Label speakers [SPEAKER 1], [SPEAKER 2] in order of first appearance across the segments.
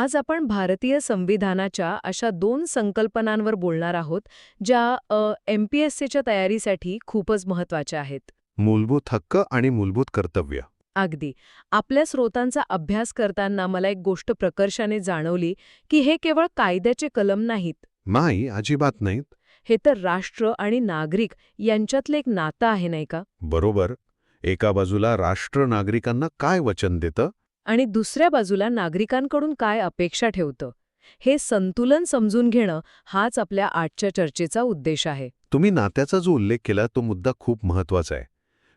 [SPEAKER 1] आज आपण भारतीय संविधानाच्या अशा दोन संकल्पनांवर बोलणार आहोत ज्या एम पी एस सीच्या तयारीसाठी खूपच महत्त्वाच्या आहेत.
[SPEAKER 2] मूलभूत हक्क आणि मूलभूत कर्तव्य.
[SPEAKER 1] अगदी. आपल्या स्रोतांचा अभ्यास करताना मला एक गोष्ट प्रकर्षाने जाणवली की हे केवळ कायद्याचे कलम नाहीत.
[SPEAKER 2] नाही अजिबात नाहीत.
[SPEAKER 1] हे तर राष्ट्र आणि नागरिक यांच्यातलं एक नातं आहे नाही का?
[SPEAKER 2] बरोबर. एका बाजूला राष्ट्र नागरिकांना काय वचन देतं
[SPEAKER 1] आणि दुसऱ्या बाजूला नागरिकांकडून काय अपेक्षा ठेवतं? हे संतुलन समजून घेणं हाच आपल्या आजच्या चर्चेचा उद्देश आहे.
[SPEAKER 2] तुम्ही नात्याचा जो उल्लेख केला तो मुद्दा खूप महत्त्वाचा आहे.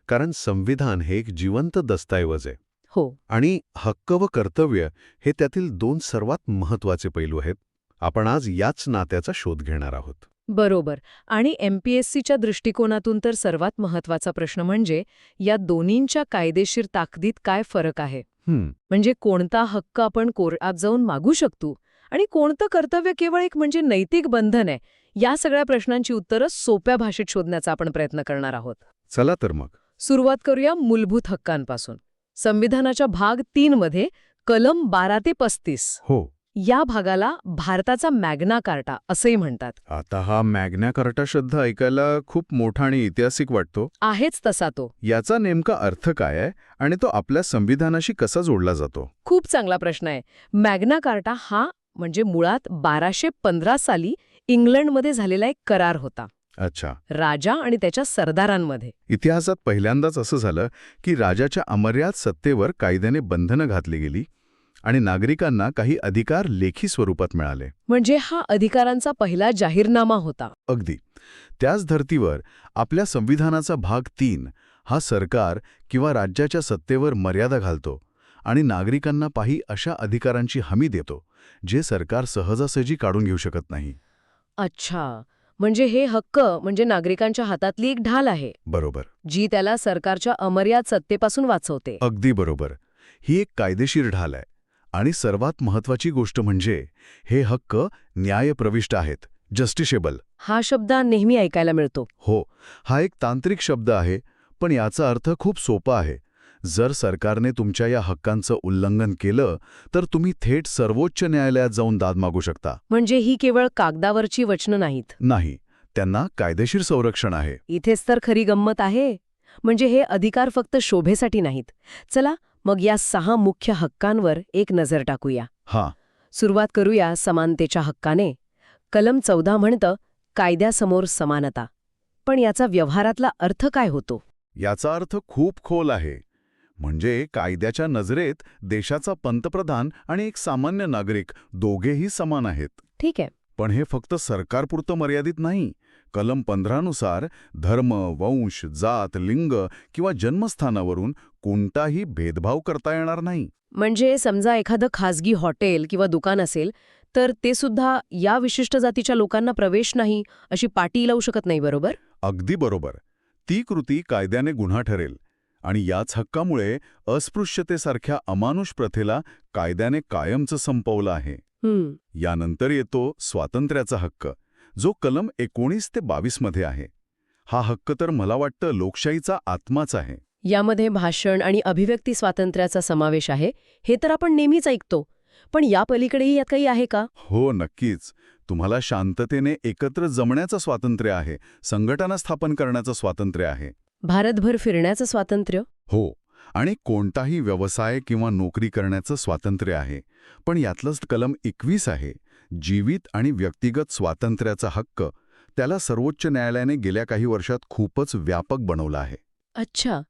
[SPEAKER 2] कारण संविधान हे एक जिवंत दस्तऐवज आहे.
[SPEAKER 1] हो.
[SPEAKER 2] आणि हक्क व कर्तव्य हे त्यातील दोन सर्वात महत्त्वाचे पैलू आहेत. आपण आज याच नात्याचा शोध घेणार आहोत.
[SPEAKER 1] बरोबर. आणि एम पी एस सीच्या दृष्टिकोनातून तर सर्वात महत्त्वाचा प्रश्न म्हणजे या दोन्हींच्या कायदेशीर ताकदीत काय फरक आहे? म्हणजे कोणता हक्क आपण कोर्टात जाऊन मागू शकतो? आणि कोणतं कर्तव्य केवळ एक म्हणजे नैतिक बंधन आहे? या सगळ्या प्रश्नांची उत्तरं सोप्या भाषेत शोधण्याचा आपण प्रयत्न करणार आहोत.
[SPEAKER 2] चला तर मग.
[SPEAKER 1] सुरुवात करूया मूलभूत हक्कांपासून. संविधानाच्या भाग तीन मध्ये कलम बारा ते पस्तीस.
[SPEAKER 2] हो.
[SPEAKER 1] या भागाला भारताचा मॅग्ना कार्टा असंही म्हणतात.
[SPEAKER 3] आता हा मॅग्ना कार्टा शब्द ऐकायला खूप मोठा आणि ऐतिहासिक वाटतो.
[SPEAKER 1] आहेच तसा तो.
[SPEAKER 3] याचा नेमका अर्थ काय आहे आणि तो आपल्या संविधानाशी कसा जोडला जातो?
[SPEAKER 1] खूप चांगला प्रश्न आहे. मॅग्ना कार्टा हा म्हणजे मुळात बाराशे पंधरा साली इंग्लंडमध्ये झालेला एक करार होता.
[SPEAKER 3] अच्छा.
[SPEAKER 1] राजा आणि त्याच्या सरदारांमध्ये.
[SPEAKER 3] इतिहासात पहिल्यांदाच असं झालं की राजाच्या अमर्याद सत्तेवर कायद्याने बंधनं घातली गेली आणि नागरिकांना काही अधिकार लेखी स्वरूपात मिळाले.
[SPEAKER 1] म्हणजे हा अधिकारांचा पहिला जाहीरनामा होता.
[SPEAKER 3] अगदी. त्याच धर्तीवर आपल्या संविधानाचा भाग तीन हा सरकार किंवा राज्याच्या सत्तेवर मर्यादा घालतो आणि नागरिकांना काही अशा अधिकारांची हमी देतो जे सरकार सहजासहजी काढून घेऊ शकत नाही.
[SPEAKER 1] अच्छा. म्हणजे हे हक्क म्हणजे नागरिकांच्या हातातली एक ढाल आहे.
[SPEAKER 3] बरोबर.
[SPEAKER 1] जी त्याला सरकारच्या अमर्याद सत्तेपासून वाचवते.
[SPEAKER 3] अगदी बरोबर. ही एक कायदेशीर ढाल आहे. आणि सर्वात महत्वाची गोष्ट म्हणजे हे हक्क न्यायप्रविष्ट आहेत जस्टिशेबल
[SPEAKER 1] हा शब्द नेहमी ऐकायला मिळतो.
[SPEAKER 3] हो हा एक तांत्रिक शब्द आहे पण याचा अर्थ खूप सोपा आहे. जर सरकारने तुमच्या या हक्कांचं उल्लंघन केलं तर तुम्ही थेट सर्वोच्च न्यायालयात जाऊन दाद मागू शकता.
[SPEAKER 1] म्हणजे ही केवळ कागदावरची वचनं नाहीत.
[SPEAKER 3] नाही त्यांना कायदेशीर संरक्षण आहे.
[SPEAKER 1] इथेच तर खरी गंमत आहे. म्हणजे हे अधिकार फक्त शोभेसाठी नाहीत. चला मग या सहा मुख्य हक्कांवर एक नजर टाकूया.
[SPEAKER 3] हां.
[SPEAKER 1] सुरुवात करूया समानतेच्या हक्काने. कलम चौदा म्हणतं कायद्यासमोर समानता. पण याचा व्यवहारातला अर्थ काय होतो?
[SPEAKER 3] याचा अर्थ खूप खोल आहे. म्हणजे कायद्याच्या नजरेत देशाचा पंतप्रधान आणि एक सामान्य नागरिक दोघेही समान आहेत.
[SPEAKER 1] ठीक आहे.
[SPEAKER 3] पण हे फक्त सरकारपुरतं मर्यादित नाही. कलम पंधरानुसार धर्म वंश जात लिंग किंवा जन्मस्थानावरून कोणताही भेदभाव करता येणार नाही.
[SPEAKER 1] म्हणजे समजा एखादं खासगी हॉटेल किंवा दुकान असेल तर ते सुद्धा या विशिष्ट जातीच्या लोकांना प्रवेश नाही अशी पाटी लावू शकत नाही बरोबर?
[SPEAKER 3] अगदी बरोबर. ती कृती कायद्याने गुन्हा ठरेल आणि याच हक्कामुळे अस्पृश्यतेसारख्या अमानुष प्रथेला कायद्याने कायमचं संपवलं आहे. यानंतर येतो स्वातंत्र्याचा हक्क. जो कलम एकोणीस ते बावीसमध्ये आहे. हा हक्क तर मला वाटतं लोकशाहीचा आत्माच आहे.
[SPEAKER 1] यामध्ये भाषण आणि अभिव्यक्ती स्वातंत्र्याचा समावेश आहे हे तर आपण नेहमीच ऐकतो. पण या पलीकडेही यात काही आहे का?
[SPEAKER 3] हो नक्कीच. तुम्हाला शांततेने एकत्र जमण्याचं स्वातंत्र्य आहे संघटना स्थापन करण्याचं स्वातंत्र्य आहे.
[SPEAKER 1] भारतभर फिरण्याचं स्वातंत्र्य?
[SPEAKER 3] हो आणि कोणताही व्यवसाय किंवा नोकरी करण्याचं स्वातंत्र्य आहे. पण यातलंच कलम एकवीस आहे. जीवित आणि व्यक्तिगत स्वातंत्र्याचा हक्क त्याला सर्वोच्च न्यायालयाने गेल्या काही वर्षात खूपच व्यापक बनवला आहे.
[SPEAKER 1] अच्छा.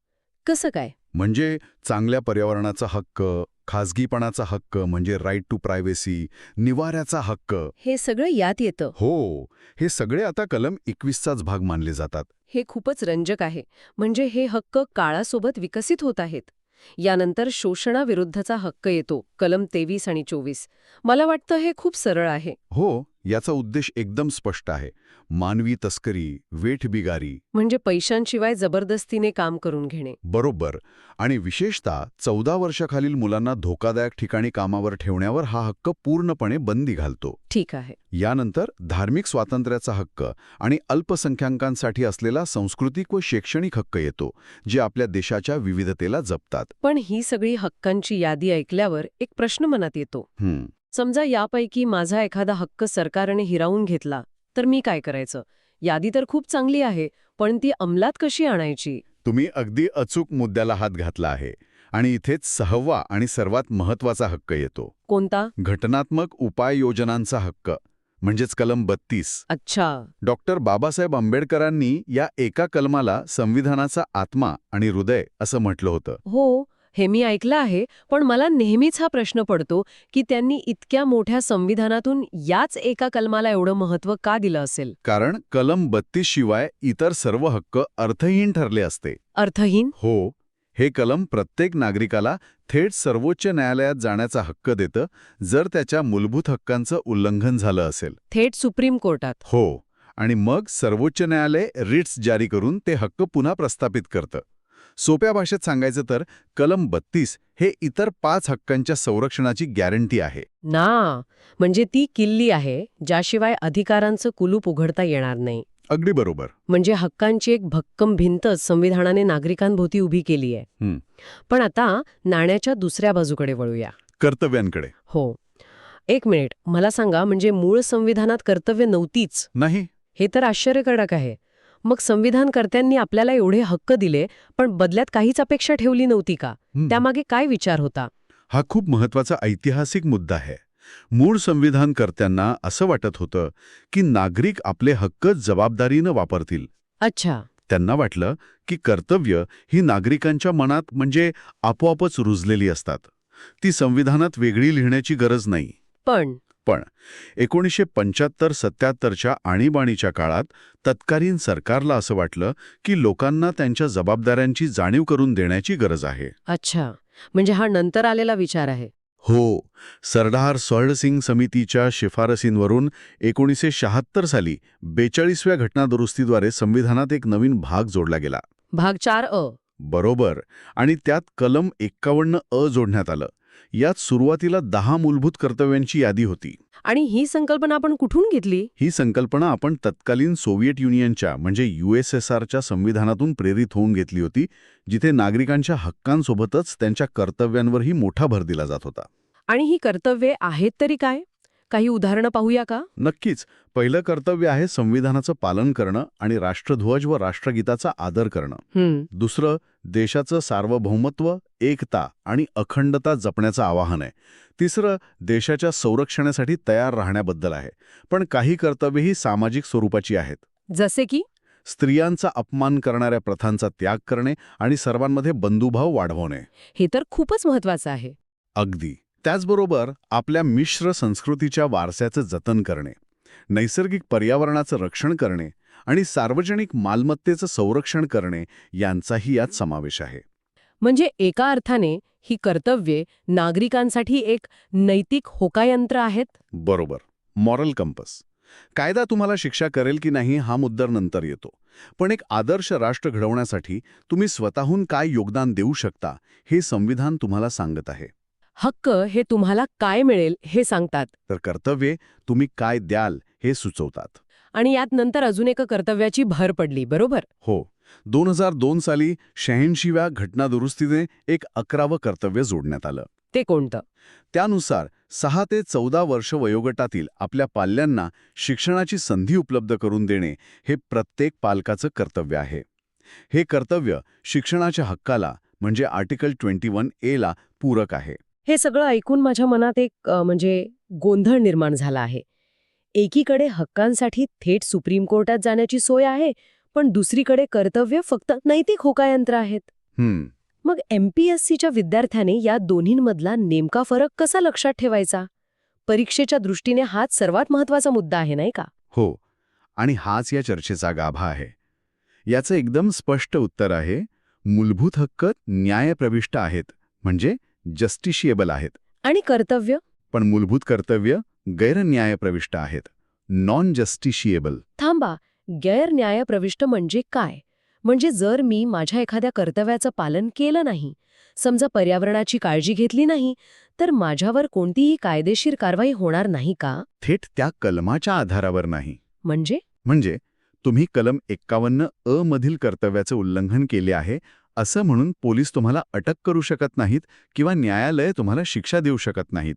[SPEAKER 1] कसं काय?
[SPEAKER 3] म्हणजे चांगल्या पर्यावरणाचा हक्क खाजगीपणाचा हक्क म्हणजे राईट टू प्रायव्हेसी निवाऱ्याचा हक्क.
[SPEAKER 1] हे सगळं यात येतं.
[SPEAKER 3] हो. हे सगळे आता कलम एकवीसचाच भाग मानले जातात.
[SPEAKER 1] हे खूपच रंजक आहे. म्हणजे हे हक्क काळासोबत विकसित होत आहेत. यानंतर शोषणाविरुद्धचा हक्क येतो कलम तेवीस आणि चोवीस. मला वाटतं हे खूप सरळ आहे.
[SPEAKER 3] हो. याचा उद्देश एकदम स्पष्ट आहे. मानवी तस्करी वेठबिगारी
[SPEAKER 1] म्हणजे पैशांशिवाय जबरदस्तीने काम करून घेणे.
[SPEAKER 3] बरोबर. आणि विशेषतः चौदा वर्षाखालील मुलांना धोकादायक ठिकाणी कामावर ठेवण्यावर हा हक्क पूर्णपणे बंदी घालतो.
[SPEAKER 1] ठीक आहे.
[SPEAKER 3] यानंतर धार्मिक स्वातंत्र्याचा हक्क आणि अल्पसंख्याकांसाठी असलेला सांस्कृतिक व शैक्षणिक हक्क येतो जे आपल्या देशाच्या विविधतेला जपतात.
[SPEAKER 1] पण ही सगळी हक्कांची यादी ऐकल्यावर एक प्रश्न मनात येतो. समजा यापैकी माझा एखादा हक्क सरकारने हिरावून घेतला तर मी काय करायचं? यादी तर खूप चांगली आहे पण ती अंमलात कशी आणायची?
[SPEAKER 3] तुम्ही अगदी अचूक मुद्द्याला हात घातला आहे आणि इथेच सहावा आणि सर्वात महत्त्वाचा हक्क येतो.
[SPEAKER 1] कोणता?
[SPEAKER 3] घटनात्मक उपाययोजनांचा हक्क म्हणजेच कलम बत्तीस.
[SPEAKER 1] अच्छा.
[SPEAKER 3] डॉक्टर बाबासाहेब आंबेडकरांनी या एका कलमाला संविधानाचा आत्मा आणि हृदय असं म्हटलं होतं.
[SPEAKER 1] हो हे मी ऐकलं आहे पण मला नेहमीच हा प्रश्न पडतो की त्यांनी इतक्या मोठ्या संविधानातून याच एका कलमाला एवढं महत्त्व का दिलं असेल?
[SPEAKER 3] कारण कलम बत्तीस शिवाय इतर सर्व हक्क अर्थहीन ठरले असते.
[SPEAKER 1] अर्थहीन?
[SPEAKER 3] हो हे कलम प्रत्येक नागरिकाला थेट सर्वोच्च न्यायालयात जाण्याचा हक्क देतं जर त्याच्या मूलभूत हक्कांचं उल्लंघन झालं असेल.
[SPEAKER 1] थेट सुप्रीम कोर्टात?
[SPEAKER 3] हो आणि मग सर्वोच्च न्यायालय रिट्स जारी करून ते हक्क पुन्हा प्रस्थापित करतं. सोप्या भाषेत सांगायचं तर कलम बत्तीस हे इतर पाच हक्कांच्या संरक्षणाची गॅरंटी आहे.
[SPEAKER 1] ना म्हणजे ती किल्ली आहे ज्याशिवाय अधिकारांचं कुलूप उघडता येणार नाही.
[SPEAKER 3] अगदी बरोबर.
[SPEAKER 1] म्हणजे हक्कांची एक भक्कम भिंतच संविधानाने नागरिकांभोवती उभी केली आहे. पण आता नाण्याच्या दुसऱ्या बाजूकडे वळूया.
[SPEAKER 3] कर्तव्यांकडे.
[SPEAKER 1] हो. एक मिनिट मला सांगा म्हणजे मूळ संविधानात कर्तव्य नव्हतीच?
[SPEAKER 3] नाही.
[SPEAKER 1] हे तर आश्चर्यकारक आहे. मग संविधानकर्त्यांनी आपल्याला एवढे हक्क दिले पण बदल्यात काहीच अपेक्षा ठेवली नव्हती का. त्यामागे काय विचार होता?
[SPEAKER 3] हा खूप महत्त्वाचा ऐतिहासिक मुद्दा आहे. मूळ संविधानकर्त्यांना असं वाटत होतं की नागरिक आपले हक्क जबाबदारीनं वापरतील.
[SPEAKER 1] अच्छा.
[SPEAKER 3] त्यांना वाटलं की कर्तव्य ही नागरिकांच्या मनात म्हणजे आपोआपच रुजलेली असतात. ती संविधानात वेगळी लिहिण्याची गरज नाही.
[SPEAKER 1] पण
[SPEAKER 3] पण एकोणीसशे पंच्याहत्तर सत्याहत्तरच्या आणीबाणीच्या काळात तत्कालीन सरकारला असं वाटलं की लोकांना त्यांच्या जबाबदाऱ्यांची जाणीव करून देण्याची गरज आहे.
[SPEAKER 1] अच्छा. म्हणजे हा नंतर आलेला विचार आहे.
[SPEAKER 3] हो. सरदार सोळसिंग समितीच्या शिफारसींवरून एकोणीसशे शहात्तर साली बेचाळीसव्या घटनादुरुस्तीद्वारे संविधानात एक नवीन भाग जोडला गेला.
[SPEAKER 1] भाग चार अ.
[SPEAKER 3] बरोबर. आणि त्यात कलम एक्कावन्न अ जोडण्यात आलं. यात सुरुवातीला दहा मूलभूत कर्तव्यांची यादी होती.
[SPEAKER 1] आणि ही संकल्पना आपण कुठून घेतली?
[SPEAKER 3] ही संकल्पना आपण तत्कालीन सोव्हिएट युनियनच्या म्हणजे यूएसएसआरच्या संविधानातून प्रेरित होऊन घेतली होती जिथे नागरिकांच्या हक्कांसोबतच त्यांच्या कर्तव्यांवरही मोठा भर दिला जात होता.
[SPEAKER 1] आणि ही कर्तव्ये आहेत तरी काय? काही उदाहरणं पाहूया का?
[SPEAKER 3] नक्कीच. पहिलं कर्तव्य आहे संविधानाचं पालन करणं आणि राष्ट्रध्वज व राष्ट्रगीताचा आदर करणं. दुसरं देशाचं सार्वभौमत्व एकता आणि अखंडता जपण्याचं आवाहन आहे. तिसरं देशाच्या संरक्षणासाठी तयार राहण्याबद्दल आहे. पण काही कर्तव्यही सामाजिक स्वरूपाची आहेत.
[SPEAKER 1] जसे की?
[SPEAKER 3] स्त्रियांचा अपमान करणाऱ्या प्रथांचा त्याग करणे आणि सर्वांमध्ये बंधुभाव वाढवणे.
[SPEAKER 1] हे तर खूपच महत्वाचं आहे.
[SPEAKER 3] अगदी. त्याचबरोबर आपल्या मिश्र संस्कृतीच्या वारशाचं जतन करणे नैसर्गिक पर्यावरणाचं रक्षण करणे आणि सार्वजनिक मालमत्तेचं संरक्षण करणे यांचाही यात समावेश आहे.
[SPEAKER 1] म्हणजे एका अर्थाने ही कर्तव्ये नागरिकांसाठी एक नैतिक होकायंत्र आहेत?
[SPEAKER 3] बरोबर. Moral compass. कायदा तुम्हाला शिक्षा करेल की नाही हा मुद्दा नंतर येतो. पण एक आदर्श राष्ट्र घडवण्यासाठी तुम्ही स्वतःहून काय योगदान देऊ शकता हे संविधान तुम्हाला सांगत आहे.
[SPEAKER 1] हक्क हे तुम्हाला काय मिळेल हे सांगतात.
[SPEAKER 3] तर कर्तव्ये तुम्ही काय द्याल हे सुचवतात.
[SPEAKER 1] आणि यात नंतर अजून एका कर्तव्याची भर पडली बरोबर?
[SPEAKER 3] हो. दोन हजार दोन साली शहाऐंशीव्या घटनादुरुस्तीने एक अकरावं कर्तव्य जोडण्यात आलं.
[SPEAKER 1] ते कोणतं?
[SPEAKER 3] त्यानुसार सहा ते चौदा वर्ष वयोगटातील आपल्या पाल्यांना शिक्षणाची संधी उपलब्ध करून देणे हे प्रत्येक पालकाचं कर्तव्य आहे. हे कर्तव्य शिक्षणाच्या हक्काला म्हणजे आर्टिकल ट्वेंटी वन एला पूरक आहे.
[SPEAKER 1] हे सगळं ऐकून माझ्या मनात एक म्हणजे गोंधळ निर्माण झाला आहे. एकीकडे हक्कांसाठी थेट सुप्रीम कोर्टात जाण्याची सोय आहे पण दुसरीकडे कर्तव्य फक्त नैतिक होकायंत्र आहेत. मग एमपीएससीच्या विद्यार्थ्याने या दोन्हींमधला नेमका फरक कसा लक्षात ठेवायचा? परीक्षेच्या दृष्टीने हाच सर्वात महत्त्वाचा मुद्दा आहे नाही का?
[SPEAKER 3] हो. आणि हाच या चर्चेचा गाभा आहे. याचं एकदम स्पष्ट उत्तर आहे मूलभूत हक्क न्यायप्रविष्ट आहेत. म्हणजे जस्टिशिएबल आहेत.
[SPEAKER 1] आणि कर्तव्य?
[SPEAKER 3] पण मूलभूत कर्तव्य गैरन्यायप्रविष्ट आहेत. नॉन जस्टिशिएबल
[SPEAKER 1] थांबा गैरन्यायप्रविष्ट म्हणजे काय? म्हणजे जर मी माझ्या एखाद्या कर्तव्याचं पालन केलं नाही समजा पर्यावरणाची काळजी घेतली नाही तर माझ्यावर कोणतीही कायदेशीर कारवाई होणार नाही का?
[SPEAKER 3] थेट त्या कलमाच्या आधारावर नाही.
[SPEAKER 1] म्हणजे?
[SPEAKER 3] म्हणजे तुम्ही कलम एक्कावन्न अ मधील कर्तव्याचं उल्लंघन केले आहे असं म्हणून पोलीस तुम्हाला अटक करू शकत नाहीत किंवा न्यायालय तुम्हाला शिक्षा देऊ शकत नाहीत.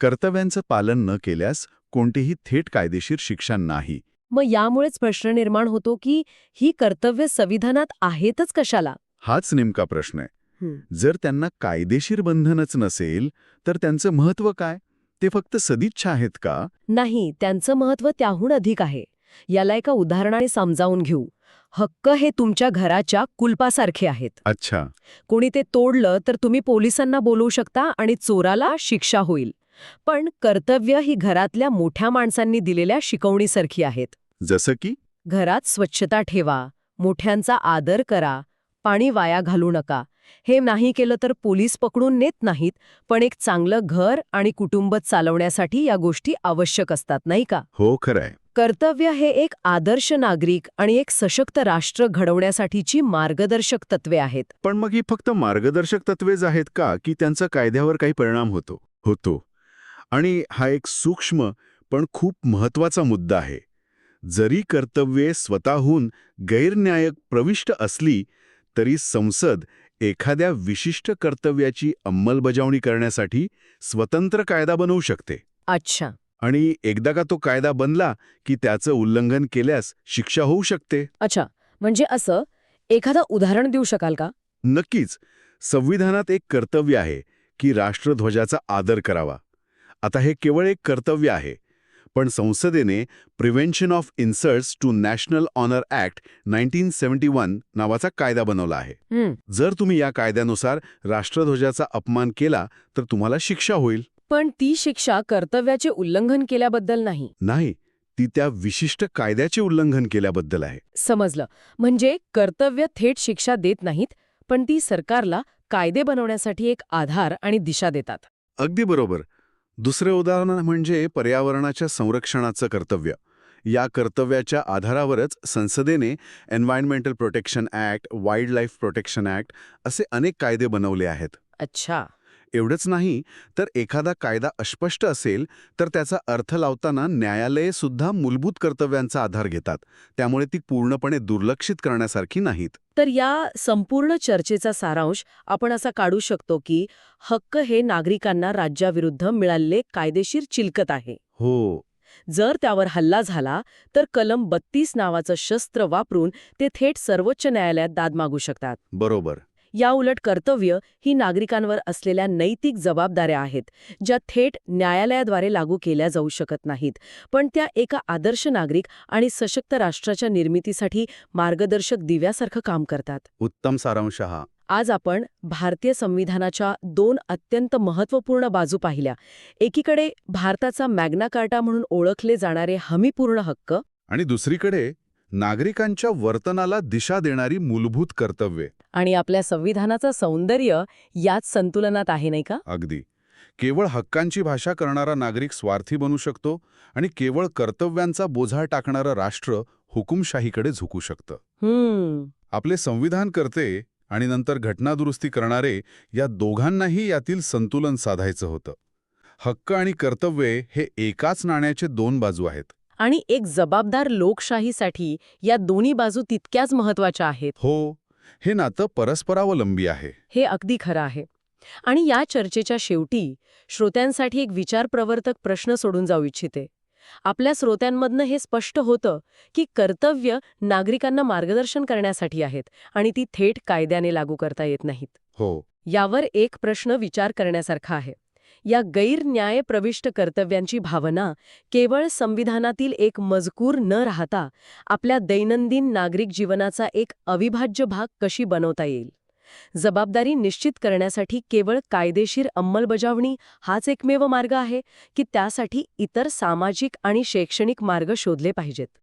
[SPEAKER 3] कर्तव्यांचं पालन न केल्यास कोणतीही थेट कायदेशीर शिक्षा नाही.
[SPEAKER 1] मग यामुळेच प्रश्न निर्माण होतो की ही कर्तव्य संविधानात आहेतच कशाला?
[SPEAKER 3] हाच नेमका प्रश्न आहे. जर त्यांना कायदेशीर बंधनच नसेल तर त्यांचं महत्त्व काय? ते फक्त सदिच्छा आहेत का?
[SPEAKER 1] नाही त्यांचं महत्त्व त्याहून अधिक आहे. याला एका उदाहरणाने समजावून घेऊ. हक्क हे तुमच्या घराच्या कुलपासारखे आहेत.
[SPEAKER 3] अच्छा.
[SPEAKER 1] कोणी ते तोडलं तर तुम्ही पोलिसांना बोलवू शकता आणि चोराला शिक्षा होईल. पण कर्तव्य ही घरातल्या मोठ्या माणसांनी दिलेल्या शिकवणीसारखी आहेत.
[SPEAKER 3] जसं की?
[SPEAKER 1] घरात स्वच्छता ठेवा मोठ्यांचा आदर करा पाणी वाया घालू नका. हे नाही केलं तर पोलीस पकडून नेत नाहीत पण एक चांगलं घर आणि कुटुंब चालवण्यासाठी या गोष्टी आवश्यक असतात नाही का?
[SPEAKER 3] हो खरंय.
[SPEAKER 1] कर्तव्य हे एक आदर्श नागरिक आणि एक सशक्त राष्ट्र घडवण्यासाठीची मार्गदर्शक तत्वे आहेत.
[SPEAKER 3] पण मग ही फक्त मार्गदर्शक तत्वेच आहेत का की त्यांचा कायद्यावर काही परिणाम होतो? होतो. आणि हा एक सूक्ष्म पण खूप महत्त्वाचा मुद्दा आहे. जरी कर्तव्ये स्वतःहून गैरन्यायक प्रविष्ट असली तरी संसद एखाद्या विशिष्ट कर्तव्याची अंमलबजावणी करण्यासाठी स्वतंत्र कायदा बनवू शकते.
[SPEAKER 1] अच्छा.
[SPEAKER 3] आणि एकदा का तो कायदा बनला की त्याचं उल्लंघन केल्यास शिक्षा होऊ शकते?
[SPEAKER 1] अच्छा म्हणजे असं एखादं उदाहरण देऊ शकाल का?
[SPEAKER 3] नक्कीच. संविधानात एक कर्तव्य आहे की राष्ट्रध्वजाचा आदर करावा. आता हे केवळ एक कर्तव्य आहे पण संसदेने prevention of insults to national honour act nineteen seventy one नावाचा कायदा बनवला आहे. जर तुम्ही या कायद्यानुसार राष्ट्रध्वजाचा अपमान केला तर तुम्हाला शिक्षा होईल.
[SPEAKER 1] पण ती शिक्षा कर्तव्याचे उल्लंघन केल्याबद्दल नाही.
[SPEAKER 3] नाही ती त्या विशिष्ट कायद्याचे उल्लंघन केल्याबद्दल आहे.
[SPEAKER 1] समजलं. म्हणजे कर्तव्य थेट शिक्षा देत नाहीत पण ती सरकारला कायदे बनवण्यासाठी एक आधार आणि दिशा देतात.
[SPEAKER 3] अगदी बरोबर. दुसरे उदाहरण म्हणजे पर्यावरणाच्या संरक्षणाचं कर्तव्य. या कर्तव्याच्या आधारावरच संसदेने environmental protection act wild life protection act असे अनेक कायदे बनवले आहेत.
[SPEAKER 1] अच्छा.
[SPEAKER 3] एवढंच नाही तर एखादा कायदा अस्पष्ट असेल तर त्याचा अर्थ लावताना न्यायालये सुद्धा मूलभूत कर्तव्यांचा आधार घेतात. त्यामुळे ती पूर्णपणे दुर्लक्षित करण्यासारखी नाहीत.
[SPEAKER 1] तर या संपूर्ण चर्चेचा सारांश आपण असा काढू शकतो की हक्क हे नागरिकांना राज्याविरुद्ध मिळालेले कायदेशीर चिलकत आहे.
[SPEAKER 3] हो.
[SPEAKER 1] जर त्यावर हल्ला झाला तर कलम बत्तीस नावाचं शस्त्र वापरून ते थेट सर्वोच्च न्यायालयात दाद मागू शकतात.
[SPEAKER 3] बरोबर.
[SPEAKER 1] या उलट कर्तव्य ही नागरिकांवर असलेल्या नैतिक जबाबदाऱ्या आहेत ज्या थेट न्यायालयाद्वारे लागू केल्या जाऊ शकत नाहीत. पण त्या एका आदर्श नागरिक आणि सशक्त राष्ट्राच्या निर्मितीसाठी मार्गदर्शक दिव्यासारखं काम करतात.
[SPEAKER 3] उत्तम सारांश हा.
[SPEAKER 1] आज आपण भारतीय संविधानाच्या दोन अत्यंत महत्त्वपूर्ण बाजू पाहिल्या. एकीकडे भारताचा मॅग्ना कार्टा म्हणून ओळखले जाणारे हमीपूर्ण हक्क
[SPEAKER 3] आणि दुसरीकडे नागरिकांच्या वर्तनाला दिशा देणारी मूलभूत कर्तव्ये.
[SPEAKER 1] आणि आपल्या संविधानाचं सौंदर्य याच संतुलनात आहे नाही का?
[SPEAKER 3] अगदी. केवळ हक्कांची भाषा करणारा नागरिक स्वार्थी बनू शकतो आणि केवळ कर्तव्यांचा बोझा टाकणारं राष्ट्र हुकुमशाहीकडे झुकू शकतं. आपले संविधान करते आणि नंतर घटनादुरुस्ती करणारे या दोघांनाही यातील संतुलन साधायचं होतं. हक्क आणि कर्तव्ये हे एकाच नाण्याचे दोन बाजू आहेत.
[SPEAKER 1] आणि एक जबाबदार लोकशाहीसाठी या दोन्ही बाजू तितक्याच महत्त्वाच्या आहेत.
[SPEAKER 3] हो हे नातं परस्परावलंबी आहे.
[SPEAKER 1] हे अगदी खरं आहे. आणि या चर्चेच्या शेवटी श्रोत्यांसाठी एक विचारप्रवर्तक प्रश्न सोडून जाऊ इच्छिते. आपल्या श्रोत्यांमधनं हे स्पष्ट होतं की कर्तव्य नागरिकांना मार्गदर्शन करण्यासाठी आहेत आणि ती थेट कायद्याने लागू करता येत नाहीत.
[SPEAKER 3] हो.
[SPEAKER 1] यावर एक प्रश्न विचार करण्यासारखा आहे. या गैरन्याय प्रविष्ट कर्तव्यांची भावना केवळ संविधानातील एक मजकूर न राहता आपल्या दैनंदिन नागरिक जीवनाचा एक अविभाज्य भाग कशी बनवता येईल? जबाबदारी निश्चित करण्यासाठी केवळ कायदेशीर अंमलबजावणी हाच एकमेव मार्ग आहे की त्यासाठी इतर सामाजिक आणि शैक्षणिक मार्ग शोधले पाहिजेत?